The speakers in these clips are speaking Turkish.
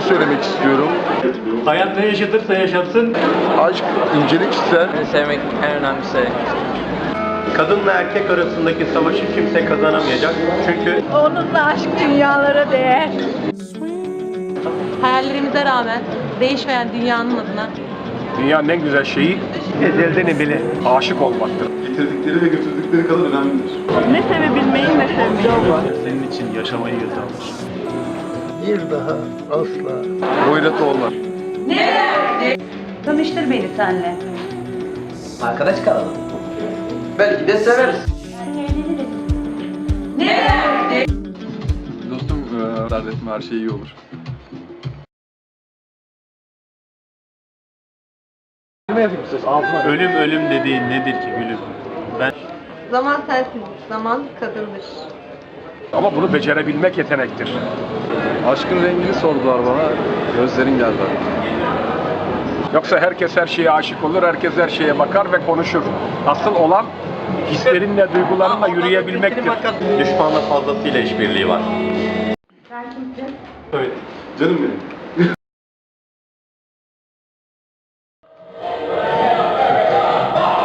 söylemek istiyorum. Hayat ne yaşatırsa yaşatsın. Aşk incelik ister. Sevmek en önemli şey. Kadınla erkek arasındaki savaşı kimse kazanamayacak. Çünkü Onunla aşk dünyalara değer. Hayallerimize rağmen değişmeyen dünyanın adına Dünyanın en güzel şeyi ezelden bile aşık olmaktır. Getirdikleri ve götürdükleri kadar önemlidir. Ne sevebilmeyi ne sevmeyi. senin için yaşamayı yazarlar. Bir daha asla hoyrat olmaz. Tanıştır beni senle. Arkadaş kalalım. Belki de severiz. Dostum eee, dert etme her şey iyi olur. Ölüm ölüm dediğin nedir ki gülüm? Ben Zaman sensin, zaman kadındır. Ama bunu becerebilmek yetenektir. Aşkın rengini sordular bana. Gözlerin geldi. Yoksa herkes her şeye aşık olur, herkes her şeye bakar ve konuşur. Asıl olan hislerinle, duygularınla yürüyebilmektir. düşmanla fazlasıyla işbirliği var. Evet. Canım benim.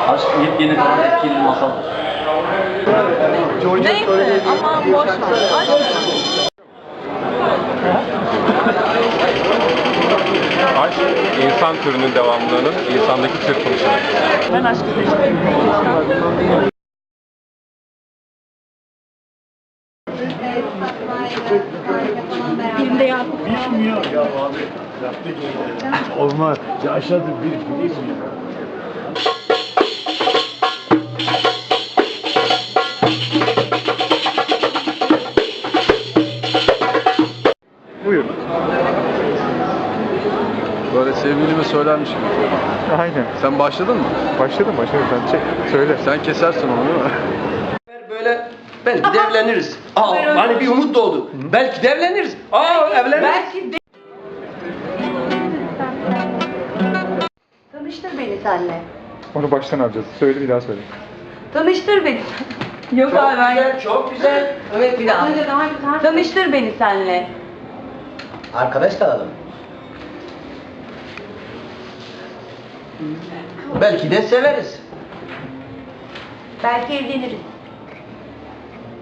Aşk yepyeni kadar etkili bir masal. Ama boş ver. Aşk Aşk, insan türünün devamlılığının insandaki çırpınışıdır. Ben aşkı seçtim. Filmde ya. Bilmiyor ya abi. Olmaz. Yaşadı bir bilmiyor. Buyur. Böyle sevgilime söylermiş gibi. Aynen. Sen başladın mı? Başladım başladım sen çek. Söyle. Sen kesersin onu değil mi? Böyle belki de evleniriz. Aa, hani bir umut doğdu. Belki de evleniriz. Aa, evleniriz. Belki de... Tanıştır beni senle. Onu baştan alacağız. Söyle bir daha söyle. Tanıştır beni. Yok Çok abi ben... güzel, çok güzel. Evet bir daha. Tanıştır beni senle. Arkadaş kalalım. Belki de severiz. Belki evleniriz.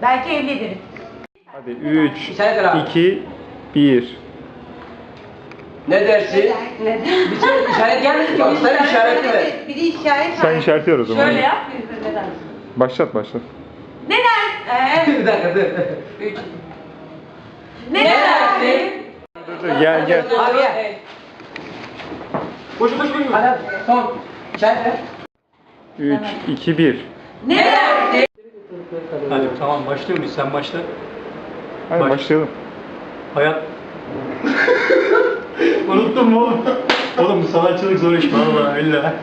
Belki evleniriz. Hadi 3, İşaret ver abi. 2, 1. Ne dersin? Neden? Bir şey işaret gelmedi ki. Bak sen işareti ver. Biri işaret Sen işaretliyor o zaman. Şöyle yap. bir- Neden? Başlat başlat. Neden? Ee, Bir dakika dur. neden? Gel gel. Abi gel. Koş koş koş. Hadi son. Ver. 3, 2, 1. Neden? Hadi tamam başlıyor muyuz? Sen başla. Hadi Baş- başlayalım. Hayat. Unuttun mu oğlum? Oğlum bu sanatçılık zor iş vallahi illa.